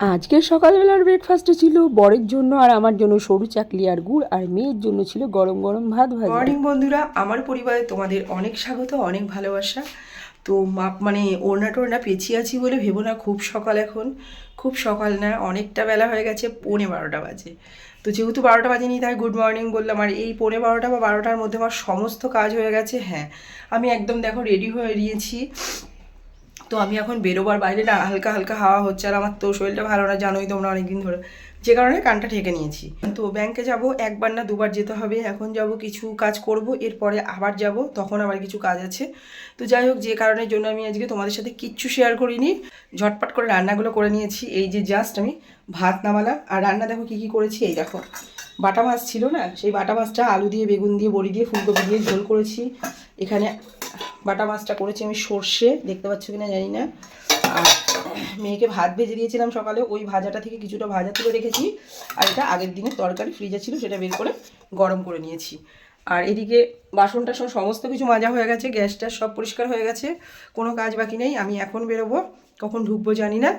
আজকের সকালবেলার ব্রেকফাস্টে ছিল বরের জন্য আর আমার জন্য সরু চাকলি আর গুড় আর মেয়ের জন্য ছিল গরম গরম ভাত ভাজা। মর্নিং বন্ধুরা। আমার পরিবারে তোমাদের অনেক স্বাগত, অনেক ভালোবাসা। তো মাপ মানে ওড়না টোড়না পেঁচিয়ে আছি বলে ভেবো না, খুব সকাল এখন। খুব সকাল না, অনেকটা বেলা হয়ে গেছে, পৌনে বারোটা বাজে। তো যেহেতু বারোটা বাজে বাজেনি, তাই গুড মর্নিং বললাম। আর এই পৌনে বারোটা বা বারোটার মধ্যে আমার সমস্ত কাজ হয়ে গেছে হ্যাঁ। আমি একদম, দেখো রেডি হয়ে নিয়েছি তো আমি এখন বেরোবার বাইরে না, হালকা হালকা হাওয়া হচ্ছে আর আমার তো শরীরটা ভালো না, জানোই তোমরা অনেকদিন ধরে। যে কারণে কানটা ঠেকে নিয়েছি। তো ব্যাংকে যাব, একবার না দুবার যেতে হবে। এখন যাব কিছু কাজ করব, এরপরে আবার যাব, তখন আবার কিছু কাজ আছে। তো যাই হোক, যে কারণের জন্য আমি আজকে তোমাদের সাথে কিচ্ছু শেয়ার করিনি। ঝটপট করে রান্নাগুলো করে নিয়েছি। এই যে জাস্ট আমি ভাত নামালাম। আর রান্না দেখো কী কী করেছি, এই দেখো। বাটা মাছ ছিল না, সেই বাটা মাছটা আলু দিয়ে, বেগুন দিয়ে, বড়ি দিয়ে, ফুলকপি দিয়ে ঝোল করেছি। এখানে বাটা মাছটা করেছি আমি সর্ষে, দেখতে পাচ্ছ কিনা জানি না। আর মেয়েকে ভাত ভেজে দিয়েছিলাম সকালে, ওই ভাজাটা থেকে কিছুটা ভাজা তুলে রেখেছি। আর এটা আগের দিনের তরকারি, ফ্রিজে ছিল, সেটা বের করে গরম করে নিয়েছি। আর এদিকে বাসন টাসন সমস্ত কিছু মাজা হয়ে গেছে গ্যাসটা সব পরিষ্কার হয়ে গেছে, কোনো কাজ বাকি নেই, আমি এখন বেরোবো, কখন ঢুকবো জানি না।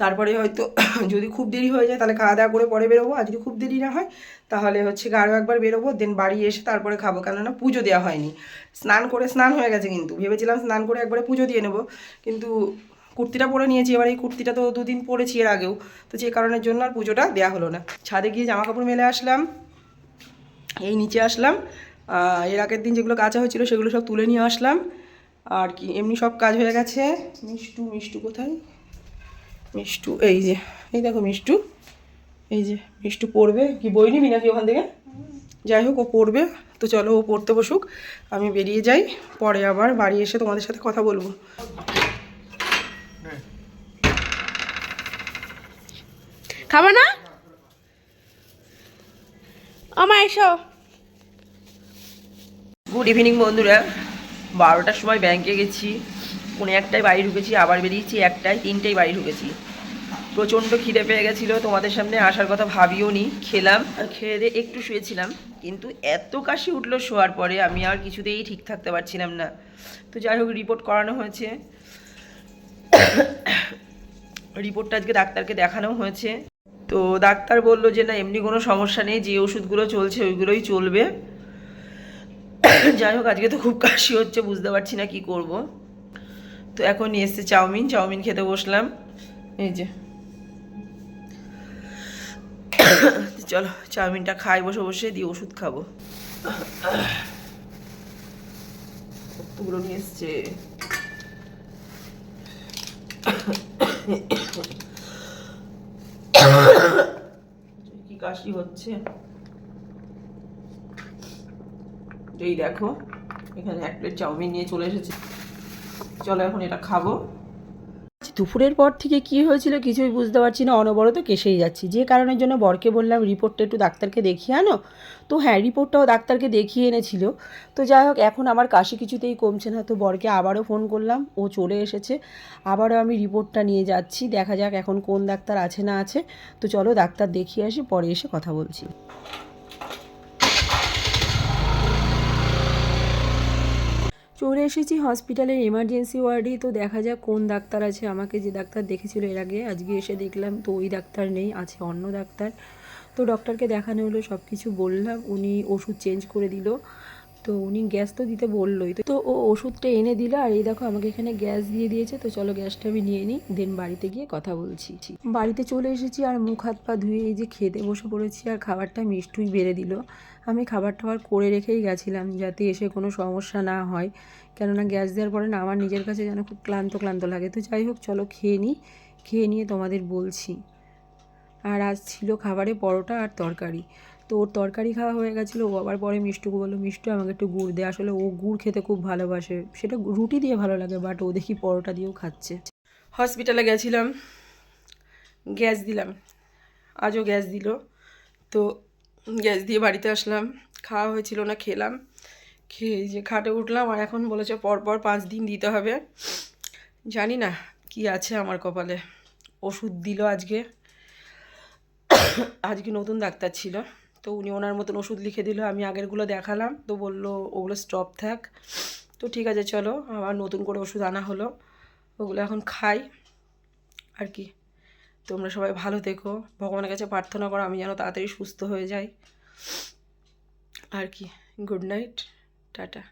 তারপরে হয়তো যদি খুব দেরি হয়ে যায় তাহলে খাওয়া দাওয়া করে পরে বেরোবো আর যদি খুব দেরি না হয়, তাহলে হচ্ছে আরও একবার বেরোবো দেন বাড়ি এসে তারপরে খাব, কেননা পুজো দেওয়া হয়নি। স্নান করে স্নান হয়ে গেছে কিন্তু, ভেবেছিলাম স্নান করে একবারে পুজো দিয়ে নেব, কিন্তু কুর্তিটা পরে নিয়েছি, এবার এই কুর্তিটা তো দুদিন পরেছি এর আগেও, তো যে কারণের জন্য আর পুজোটা দেওয়া হলো না। ছাদে গিয়ে জামা কাপড় মেলে আসলাম, এই নিচে আসলাম এর আগের দিন যেগুলো কাঁচা হয়েছিল সেগুলো সব তুলে নিয়ে আসলাম। আর কি, এমনি সব কাজ হয়ে গেছে। মিষ্টু মিষ্টু কোথায়? মিষ্টু, এই যে, এই দেখো মিষ্টু। এই যে, মিষ্টু পড়বে। কি, বই নিবি নাকি ওখান থেকে? যাই হোক, ও পড়বে। তো চলো, ও পড়তে বসুক। আমি বেরিয়ে যাই। পরে আবার বাড়ি এসে তোমাদের সাথে কথা বলব। খাবে না? আমা এসো। গুড ইভিনিং বন্ধুরা। বারোটার সময় ব্যাংকে গেছি। পৌনে একটায় বাড়ি ঢুকেছি, আবার বেরিয়েছি, একটায় তিনটেই বাড়ি ঢুকেছি। প্রচণ্ড খিদে পেয়ে গেছিল, তোমাদের সামনে আসার কথা ভাবিও নি। খেলাম, আর খেয়ে দিয়ে একটু শুয়েছিলাম। কিন্তু এত কাশি উঠল শোয়ার পরে, আমি আর কিছুতেই ঠিক থাকতে পারছিলাম না। তো যাই হোক রিপোর্ট করানো হয়েছে। রিপোর্টটা আজকে ডাক্তারকে দেখানো হয়েছে। তো ডাক্তার বলল যে, না, এমনি কোনো সমস্যা নেই, যে ওষুধগুলো চলছে, ওইগুলোই চলবে। যাই হোক, আজকে তো খুব কাশি হচ্ছে, বুঝতে পারছি না কি করব। তো এখন নিয়ে এসছে চাউমিন চাউমিন খেতে বসলাম। এই যে। চলো, চাউমিনটা খাই, বসে বসে দিয়ে ওষুধ খাব। নিয়ে কি কাশি হচ্ছে? এই দেখো। এখানে এক প্লেট চাউমিন নিয়ে চলে এসেছে। চলো এখন এটা খাব। দুপুরের পর থেকে কি হয়েছিল কিছুই বুঝতে পারছি না, অনবরত কেসেই যাচ্ছি। যে কারণের জন্য বরকে বললাম, রিপোর্টটা একটু ডাক্তারকে দেখিয়ে আনো। তো হ্যাঁ রিপোর্টটাও ডাক্তারকে দেখিয়ে এনেছিল। তো যাই হোক, এখন আমার কাশি কিছুতেই কমছে না। তো বরকে আবারও ফোন করলাম, ও চলে এসেছে। আবারও আমি রিপোর্টটা নিয়ে যাচ্ছি। দেখা যাক এখন কোন ডাক্তার আছে না আছে। তো চলো ডাক্তার দেখিয়ে আসি, পরে এসে কথা বলছি। চলে এসেছি হসপিটালের এমার্জেন্সি ওয়ার্ডে তো দেখা যাক কোন ডাক্তার আছে। আমাকে যে ডাক্তার দেখেছিল এর আগে, আজকে এসে দেখলাম তো ওই ডাক্তার নেই, আছে অন্য ডাক্তার। তো ডক্টরকে দেখানো হলো সব কিছু বললাম, উনি ওষুধ চেঞ্জ করে দিল। তো উনি গ্যাস তো দিতে বললোই। তো- ও ওষুধটা এনে দিল আর এই দেখো আমাকে এখানে গ্যাস দিয়ে দিয়েছে। তো চলো গ্যাসটা আমি নিয়ে নিই দেন বাড়িতে গিয়ে কথা বলছি। বাড়িতে চলে এসেছি আর মুখ হাত পা ধুয়ে এই যে খেতে বসে পড়েছি আর খাবারটা মিষ্টুই বেড়ে দিল। আমি খাবার টাবার করে রেখেই গেছিলাম যাতে এসে কোনো সমস্যা না হয়। কেননা গ্যাস দেওয়ার পরে না আমার নিজের কাছে যেন খুব ক্লান্ত ক্লান্ত লাগে। তো যাই হোক, চলো খেয়ে নিই। খেয়ে নিয়ে তোমাদের বলছি। আর আজ ছিল খাবারে পরোটা আর তরকারি। তো ওর তরকারি খাওয়া হয়ে গেছিল, ও আবার পরে মিষ্টুকে বলল, মিষ্টু, আমাকে একটু গুড় দে। আসলে ও গুড় খেতে খুব ভালোবাসে। সেটা রুটি দিয়ে ভালো লাগে বাট ও দেখি পরোটা দিয়েও খাচ্ছে। হসপিটালে গেছিলাম, গ্যাস দিলাম। আজও গ্যাস দিল। তো গ্যাস দিয়ে বাড়িতে আসলাম। খাওয়া হয়েছিল না, খেলাম। খেয়ে যে খাটে উঠলাম, আর এখন বলেছে পরপর পাঁচ দিন দিতে হবে। জানি না কি আছে আমার কপালে। ওষুধ দিল আজকে। আজকে নতুন ডাক্তার ছিল। তো উনি ওনার মতন ওষুধ লিখে দিল, আমি আগেরগুলো দেখালাম। তো বলল, ওগুলো স্টপ থাক। তো ঠিক আছে, চলো, আবার নতুন করে ওষুধ আনা হলো। ওগুলো এখন খাই। আর কি, তোমরা সবাই ভালো থেকো। ভগবানের কাছে প্রার্থনা করো, আমি যেন তাড়াতাড়ি সুস্থ হয়ে যাই। আর কি গুড নাইট টাটা।